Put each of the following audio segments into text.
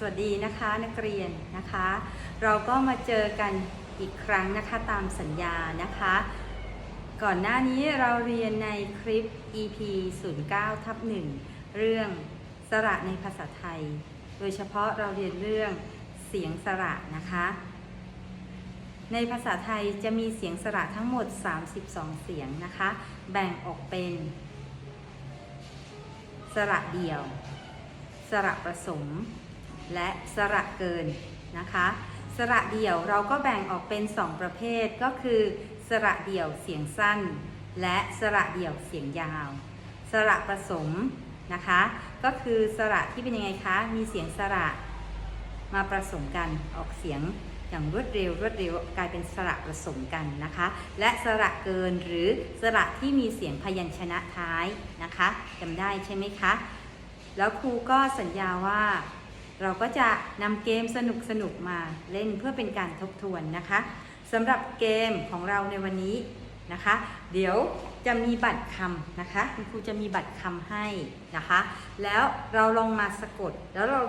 สวัสดีนะคะนักเรียนนะคะ เราก็มาเจอกันอีกครั้งนะคะตามสัญญานะคะ ก่อนหน้านี้เราเรียนในคลิป EP 09ทับ1เรื่องสระในภาษาไทย โดยเฉพาะเราเรียนเรื่องเสียงสระนะคะ ในภาษาไทยจะมีเสียงสระทั้งหมด 32 เสียงนะคะ แบ่งออกเป็น สระเดี่ยว สระประสม และสระเกินนะคะ สระเดี่ยวเราก็แบ่งออกเป็น 2 ประเภทก็คือ สระเดี่ยวเสียงสั้น และสระเดี่ยวเสียงยาว สระผสมนะคะ ก็คือสระที่เป็นยังไงคะ มีเสียงสระมาผสมกันออกเสียงอย่างรวดเร็วรวดเร็วกลายเป็นสระผสมกันนะคะ และสระเกินหรือสระที่มีเสียงพยัญชนะท้ายนะคะจำได้ใช่ไหมคะ แล้วครูก็สัญญาว่า เราก็จะนำเกมสนุกสนุกๆมาเล่นเพื่อเป็นการทบทวนนะคะสำหรับเกมของเราในวันนี้นะคะ เดี๋ยวจะมีบัตรคำนะคะคุณครูจะมีบัตรคำให้นะคะ แล้วเราลองมาสะกด แล้วเรา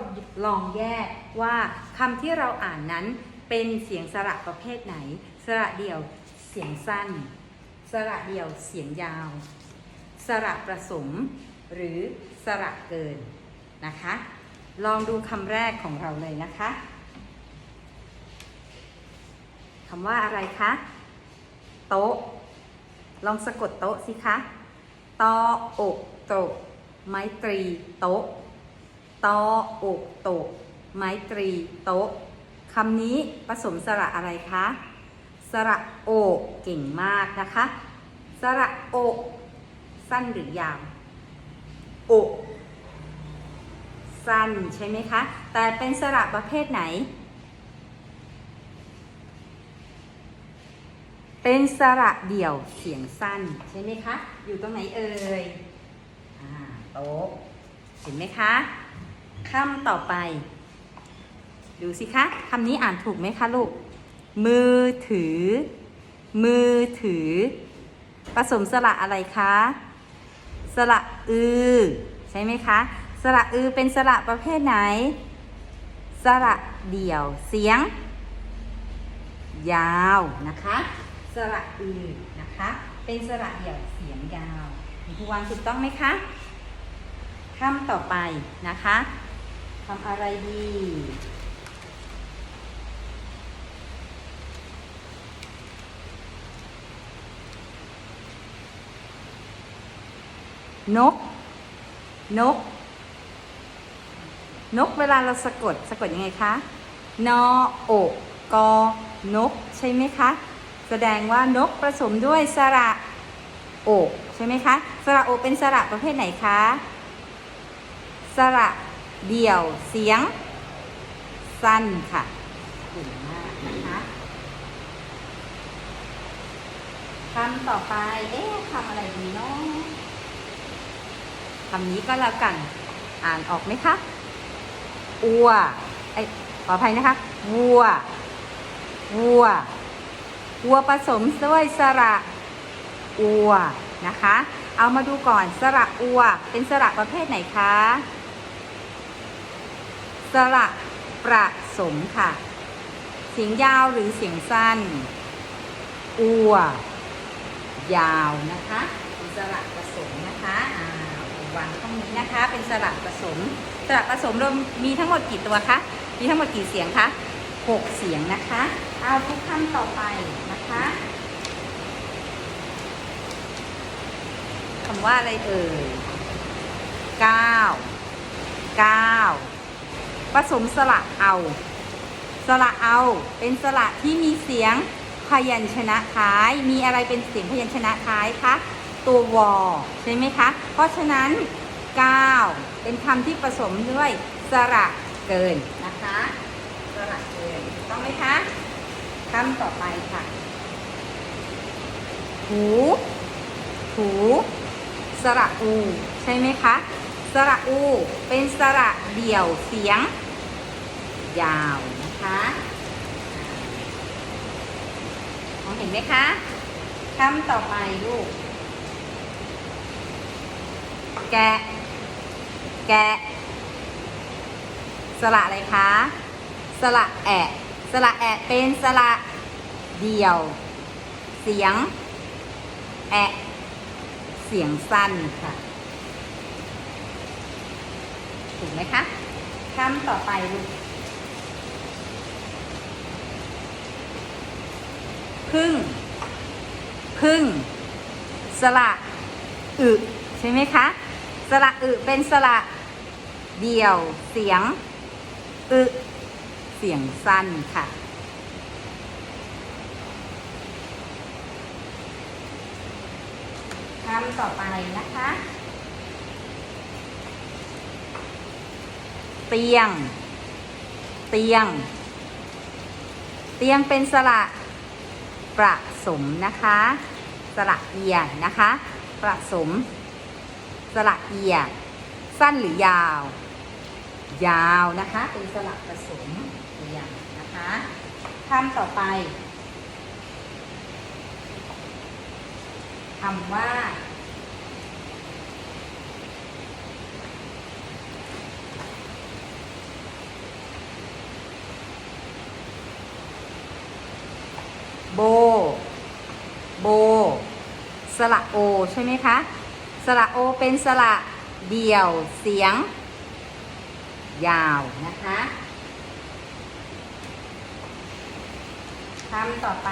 ลองแยกว่าคำที่เราอ่านนั้นเป็นเสียงสระประเภทไหน สระเดี่ยวเสียงสั้น สระเดี่ยวเสียงยาว สระประสม หรือสระเกินนะคะ ลองดูคำแรกของเราเลยนะคะคำว่าอะไรคะโต๊ะ ลองสะกดโต๊ะสิคะตออกโตะไม้ตรีโต๊ะตออกโตะไม้ตรีโต๊ะคำนี้ผสมสระอะไรคะสระโอเก่งมากนะคะ สระโอสั้นหรือยาวโอ สั้นใช่ไหมคะ แต่เป็นสระประเภทไหน เป็นสระเดี่ยวเสียงสั้นใช่ไหมคะ อยู่ตรงไหนเอ่ยโต๊ะเห็นไหมคะคำต่อไป ดูสิคะคำนี้อ่านถูกไหมคะลูก มือถือ มือถือ ผสมสระอะไรคะ สระอือ ใช่ไหมคะ สระอือเป็นสระประเภทไหน สระเดี่ยวเสียง ยาวนะคะ สระอือนะคะ เป็นสระเดี่ยวเสียงยาวครูวางถูกต้องไหมคะคำต่อไปนะคะคำอะไรดีนก นก นกเวลาเราสะกดสะกดยังไงคะนอโอกกอนกใช่ไหมคะ แสดงว่านกผสมด้วยสระโอกใช่ไหมคะ สระโอกเป็นสระประเภทไหนคะ สระเดี่ยวเสียง สั้นค่ะเก่งมากนะคะคำต่อไป เอ๊ะคำอะไรดีเนาะคำนี้ก็แล้วกัน อ่านออกไหมคะ อัวไอขออภัยนะคะ วัว วัว วัวผสมด้วยสระอัวนะคะ เอามาดูก่อนสระอัว เป็นสระประเภทไหนคะ สระประสมค่ะ เสียงยาวหรือเสียงสั้น อัว ยาวนะคะ สระผสมนะคะ วางตรงนี้นะคะ เป็นสระผสมสระผสมเรามีทั้งหมดกี่ตัวคะ มีทั้งหมดกี่เสียงคะหกเสียงนะคะ เอาทุกคำต่อไปนะคะคำว่าอะไรเอ่ยเก้าเก้าผสมสระเอา สระเอา เป็นสระที่มีเสียงพยัญชนะท้าย มีอะไรเป็นเสียงพยัญชนะท้ายคะ ตัววอใช่ไหมคะ เพราะฉะนั้น 9 เป็นคำที่ผสมด้วยสระเกินนะคะ สระเกินถูกต้องไหมคะคำต่อไปค่ะ หู หู สระอู ใช่ไหมคะ สระอู เป็นสระเดี่ยวเสียง ยาวนะคะมองเห็นไหมคะคำต่อไปลูก แกะ แกะ สระอะไรคะ สระแอะ สระแอะเป็นสระเดี่ยว เสียง แอะ เสียงสั้นค่ะ ถูกไหมคะคำต่อไปลูกพึ่ง พึ่งสระอึ ใช่ไหมคะ สระอึเป็นสระเดี่ยว เสียงอึเสียงสั้นค่ะ คำต่อไปนะคะ เตียง เตียง เตียงเป็นสระประสมนะคะ สระเอียนะคะ ประสม ระเอีย สั้นหรือยาว ยาวนะคะ เป็นสระผสมเอียนะคะคำต่อไปคำว่าโบ โบ สระโอ ใช่ไหมคะ สระโอเป็นสระเดี่ยวเสียง ยาวนะคะคำต่อไป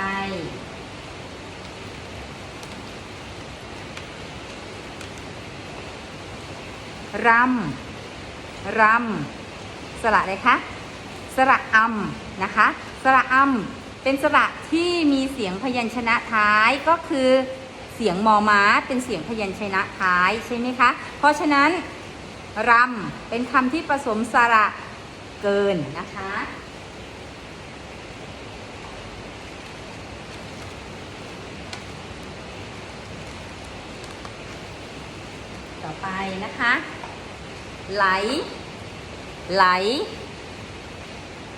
รำรำสระอะไรคะสระอำนะคะ สระอำเป็นสระที่มีเสียงพยัญชนะท้ายก็คือ เสียงมอม้าเป็นเสียงพยัญชนะท้ายใช่ไหมคะ เพราะฉะนั้นรำเป็นคำที่ผสมสระเกินนะคะ ต่อไปนะคะ ไหล ไหล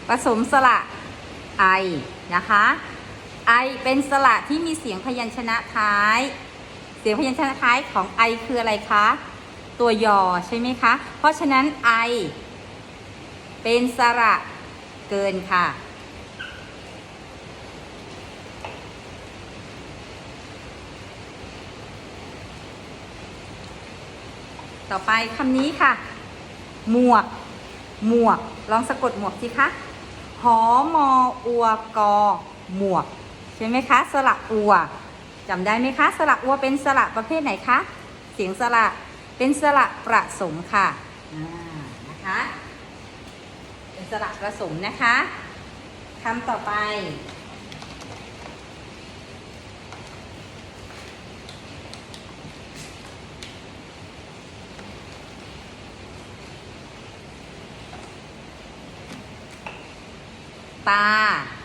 ผสมสระไอนะคะ ไอเป็นสระที่มีเสียงพยัญชนะท้าย เสียงพยัญชนะท้ายของไอคืออะไรคะ ตัวยอใช่ไหมคะ เพราะฉะนั้นไอเป็นสระเกินค่ะ ต่อไปคำนี้ค่ะ หมวก หมวก ลองสะกดหมวกสิคะหอมออัวกอหมวก ใช่ไหมคะ สระอัวจำได้ไหมคะ สระอัวเป็นสระประเภทไหนคะ เสียงสระเป็นสระประสมค่ะนะคะเป็นสระประสมนะคะคำต่อไป ตา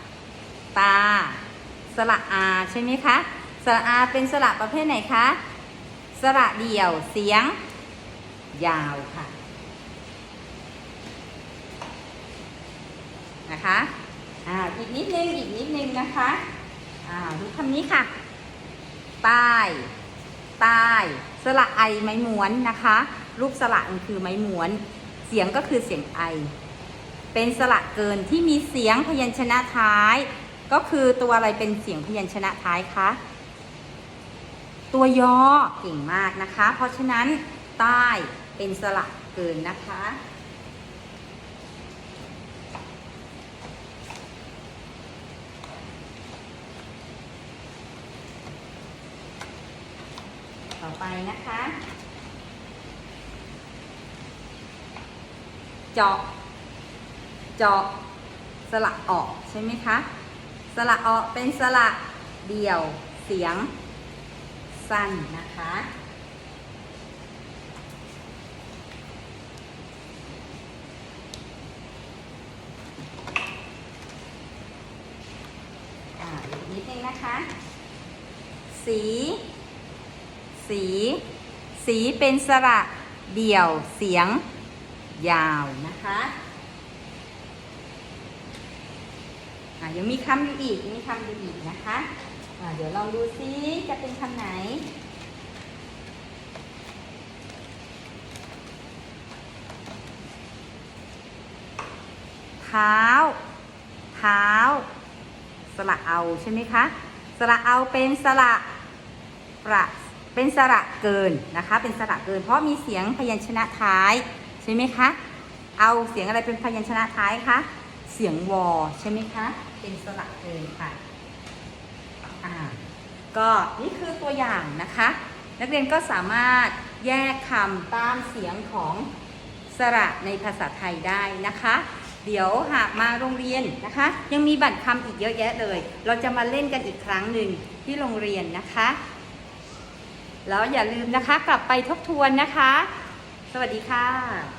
สระอาใช่ไหมคะ สระอาเป็นสระประเภทไหนคะ สระเดี่ยวเสียง ยาวค่ะ นะคะอ่าอีกนิดนึง อีกนิดนึงนะคะอ่าดูคำนี้ค่ะ ใต้ใต้สระไอไม้ม้วนนะคะ รูปสระมันคือไม้ม้วน เสียงก็คือเสียงไอ เป็นสระเกินที่มีเสียงพยัญชนะท้าย ก็คือตัวอะไรเป็นเสียงพยัญชนะท้ายคะ ตัวยอเก่งมากนะคะ เพราะฉะนั้นใต้เป็นสระเกินนะคะ ต่อไปนะคะเจาะเจาะสระออกใช่ไหมคะ สระออเป็นสระเดี่ยวเสียงสั้นนะคะ อ่าอีกนิดนึงนะคะ สี สี สีเป็นสระเดี่ยวเสียงยาวนะคะ อะยังมีคำอยู่อีกยังมีคำอยู่อีกนะคะอะเดี๋ยวลองดูซิจะเป็นคำไหนเท้า เท้า สระเอาใช่ไหมคะ สระเอาเป็นสระประเป็นสระเกินนะคะ เป็นสระเกิน เพราะมีเสียงพยัญชนะท้ายใช่ไหมคะ เอาเสียงอะไรเป็นพยัญชนะท้ายคะ เสียงวอใช่ไหมคะ เป็นสระเกินค่ะอ่าก็นี่คือตัวอย่างนะคะ นักเรียนก็สามารถแยกคำตามเสียงของสระในภาษาไทยได้นะคะ เดี๋ยวหากมาโรงเรียนนะคะ ยังมีบัตรคำอีกเยอะแยะเลย เราจะมาเล่นกันอีกครั้งหนึ่งที่โรงเรียนนะคะ แล้วอย่าลืมนะคะกลับไปทบทวนนะคะ สวัสดีค่ะ